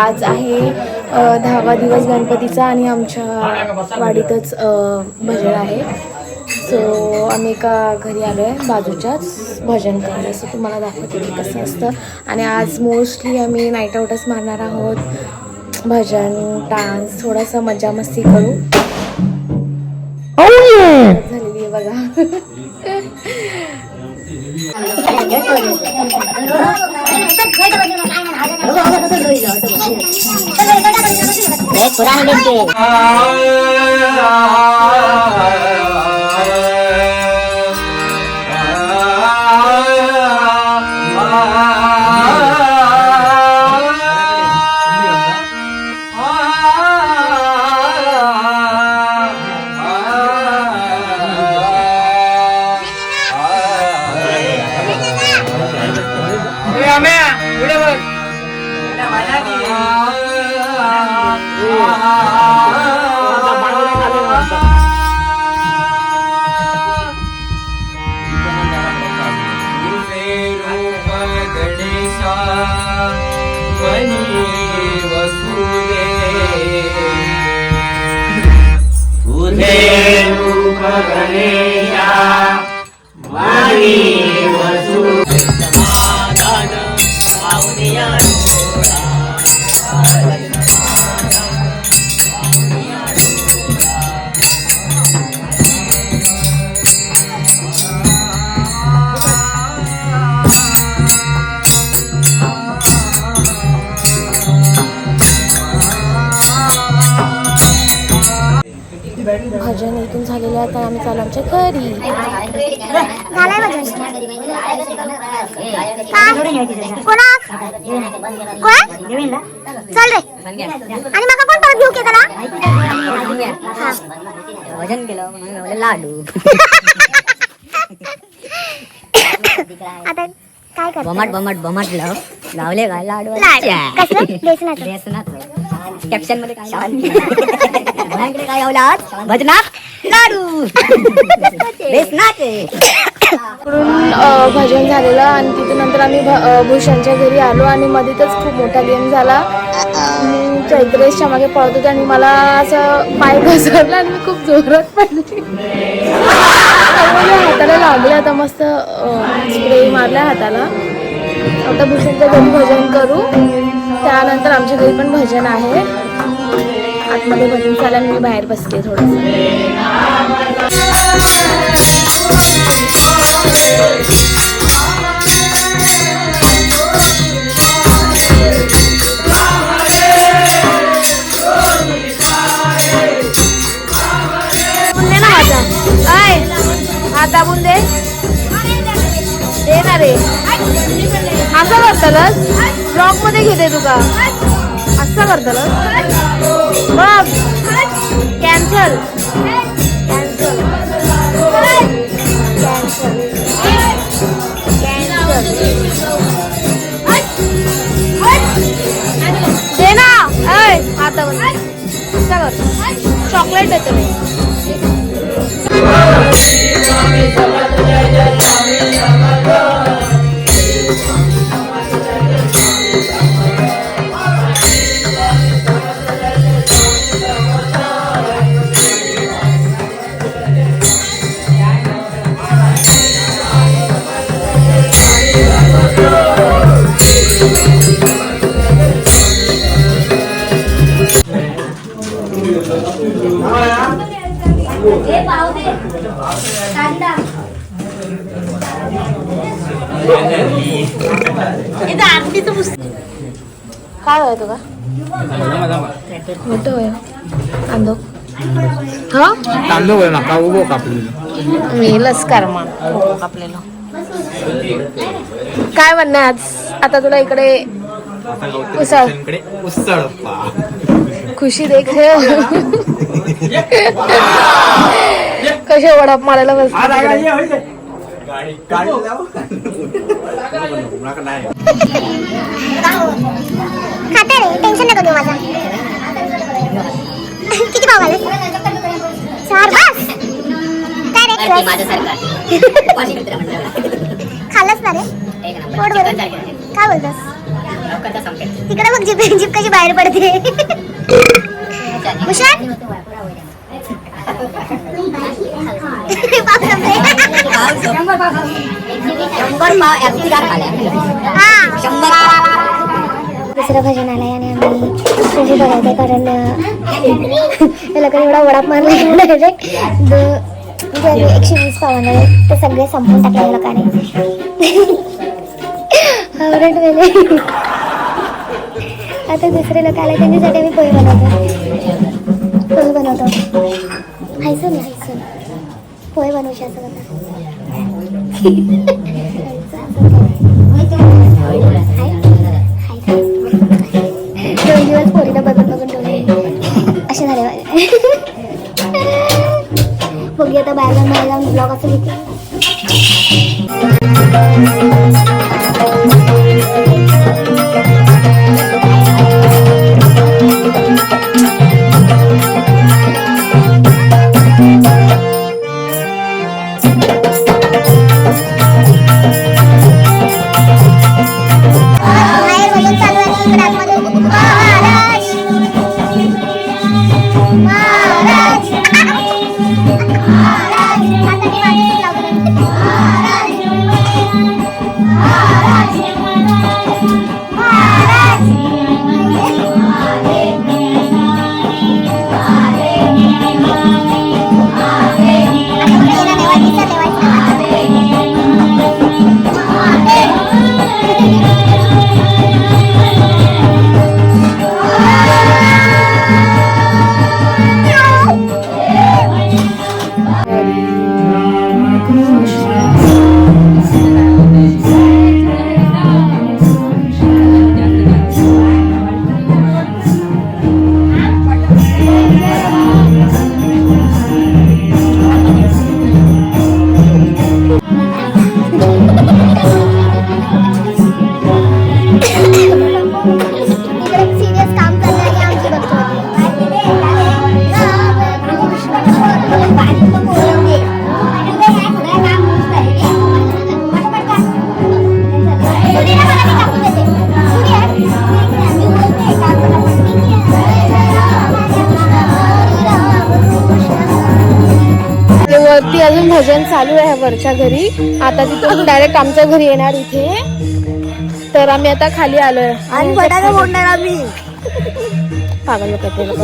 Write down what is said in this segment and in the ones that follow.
आज आहे दहावा दिवस गणपतीचा आणि आमच्या वाडीतच भजन आहे. सो आम्ही एका घरी आलो आहे बाजूच्याच भजन करायला. सो तुम्हाला दाखवते की कसं असतं. आणि आज मोस्टली आम्ही नाईट आउटच मारणार आहोत. भजन डान्स थोडासा मजा मस्ती करू oh झालेली आहे बघा. 왜 불안하겠지? રૂપ ગણેશા भजन इथून झालेलं आहे तर आम्ही चालू आमच्या घरी. झालाय भजन कोणा कोण चल रे आणि मग कोण परत घेऊ त्याला केलं म्हणून लावलं लाडू आता काय कर बमाट बमाट बमाट लाव. लावले काय? लाडू बेसनाचं. बेसनात कॅप्शनमध्ये काय काय भजनात लाडू. भजन झालेलं आणि तिथून नंतर आम्ही भूषणच्या घरी आलो आणि मध्येच खूप मोठा गेम झाला. चैत्रेशच्या मागे पळत होते आणि मला असं पाय घसरला आणि मी खूप जोरात पडली. हाताला लागले आता मस्त स्प्रे मारला हाताला. आता भूषणच्या घरी भजन करू. त्यानंतर आमच्या घरी पण भजन आहे. आतमध्ये भजन झालं मी बाहेर बसते थोडंसं. दे ना काय दाबून दे दे ना रे. असं करतलस ब्लॉकमध्ये घेते तुका. असं करतलस बघ. कॅन्सल कॅन्सल दे ना ऐ हातावर असं कर चॉकलेट देतो मी. काय होय तुका मोठं होय कांदो हा? तांदूळ नका उभो कापलेलं. मेलच कर्मा आपल्याला काय म्हणणं आज? आता तुला इकडे उसळ. इकडे उसळ. खुशी देख कसे वडाप मारायला बस खाते रे टेन्शन नको घेऊ माझा. किती भाव आले चार बस? काय रे खाल्लंच ना रे? पोट भरून. काय बोलतोस? तिकडे बघ जीप जीप कशी बाहेर पडते. संपले. शंभर पाव हा. शंभर पाव. दुसरं भजन आलंय आणि आम्ही म्हणजे बनवतोय कारण अं, त्याला एवढा वडाप मारला डायरेक्ट म्हणजे एकशे वीस पावांना ते सगळे संपून टाकले लोकांनी. आवडत वेळे आता दुसरे लोक आले त्यांच्यासाठी आम्ही पोहे बनवतो. पोहे बनवतो. हायसून हायसून पोहे बनवू असं दोन बघू आता बाहेर जाऊन बाहेर जाऊन ब्लॉग असं Thank you. भजन चालू आहे वरच्या घरी. आता तिथून डायरेक्ट आमच्या घरी येणार इथे. तर आम्ही आता खाली आलोय. आणि फटाका फोडणार आम्ही. पागल लोक ते लोक.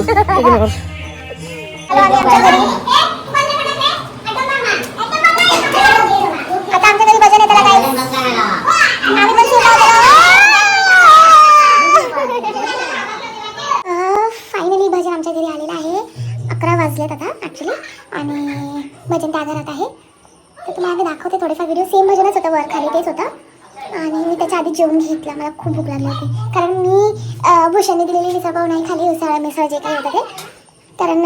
फायनली भजन आमच्या घरी आलेलं आहे. अकरा वाजलेत आता ॲक्च्युली आणि भजन त्या घरात आहे. तर आम्ही दाखवते थोडेफार व्हिडिओ सेम भजनच होतं वर खाली तेच होतं आणि मी त्याच्या आधी जेवून घेतला मला खूप भूक लागली होती कारण मी भूषणने दिलेली मिसळपाव नाही खाली उसळ मिसळ जे काही होतं ते कारण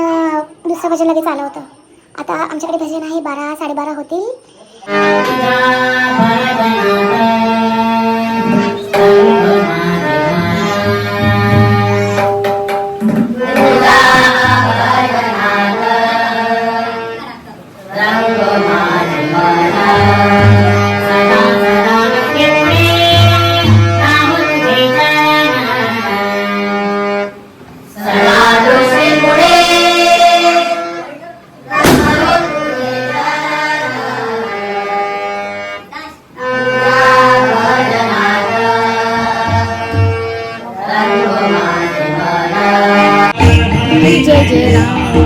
दुसरं भजन लगेच आलं होतं आता आमच्याकडे भजन आहे बारा साडेबारा होतील જય જય રામ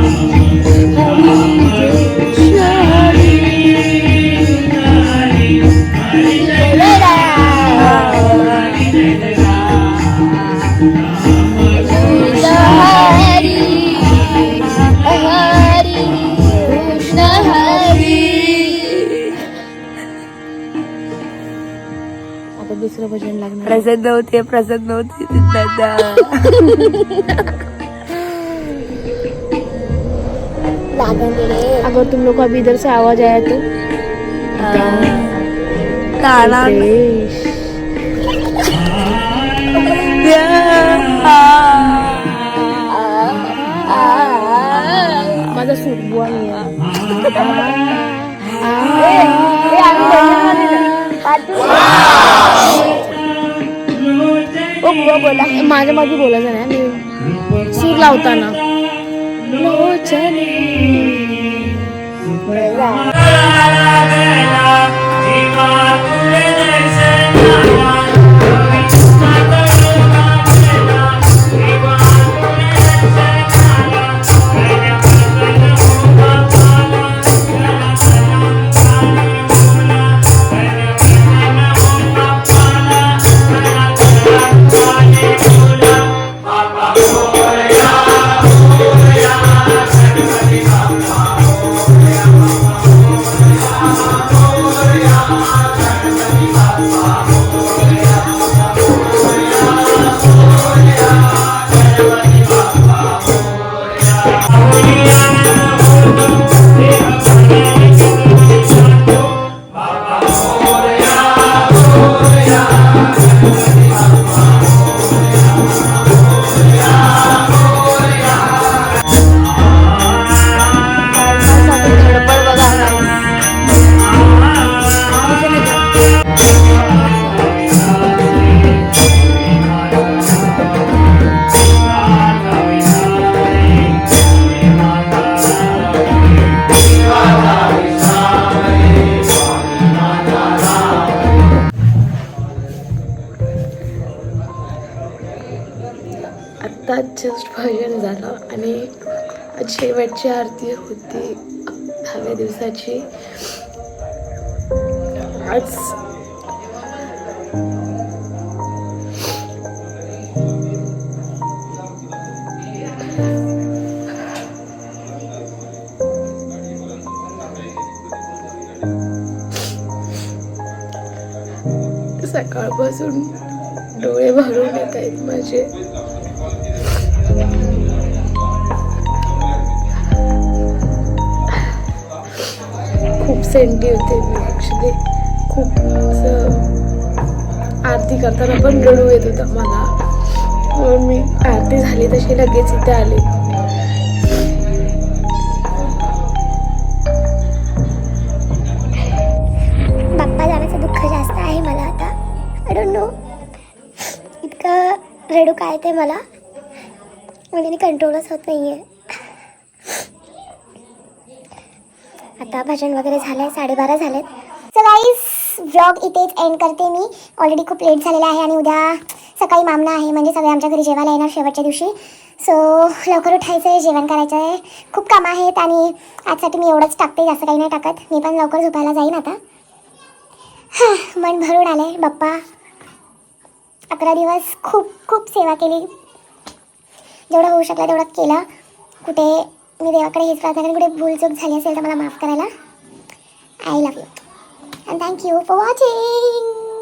आता दुसरं भजन लागणार. प्रसन्न होते प्रसन्न होते दादा. अगर तुम लोग अभी इधर से आवाज आया तो. ताला माझा सूट बुवा नाही आहे. माझ्या मध्ये बोलायचं नाही मी सूर लावताना. लोचने. आज शेवटची आरती होती. दहाव्या दिवसाची. आज सकाळपासून डोळे भरून येत आहेत माझे. खूप सेंटी होते मी ॲक्च्युली खूप असं आरती करताना पण रडू येत होतं मला. म्हणून मी आरती झाली तशी लगेच इथे आले. बाप्पा जाण्याचं दुःख जास्त आहे मला आता. आय डोंट नो इतकं रडू काय ते मला. म्हणजे कंट्रोलच होत नाही आहे आता भजन वगैरे झालंय साडेबारा झालेत. सो गाईज व्लॉग इथेच एंड करते मी. ऑलरेडी खूप लेट झालेला आहे आणि उद्या सकाळी मामना आहे म्हणजे सगळे आमच्या घरी जेवायला येणार शेवटच्या दिवशी. सो लवकर उठायचं आहे जेवण करायचं आहे खूप कामं आहेत आणि आजसाठी मी एवढंच टाकते जास्त काही नाही टाकत. मी पण लवकर झोपायला जाईन आता. हां मन भरून आले बाप्पा. अकरा दिवस खूप खूप सेवा केली. जेवढं होऊ शकलं तेवढं केलं. कुठे मी देवाकडे हेच प्रार्थना करेन. कुठे भूल चूक झाली असेल तर मला माफ करायला. I love you and thank you for watching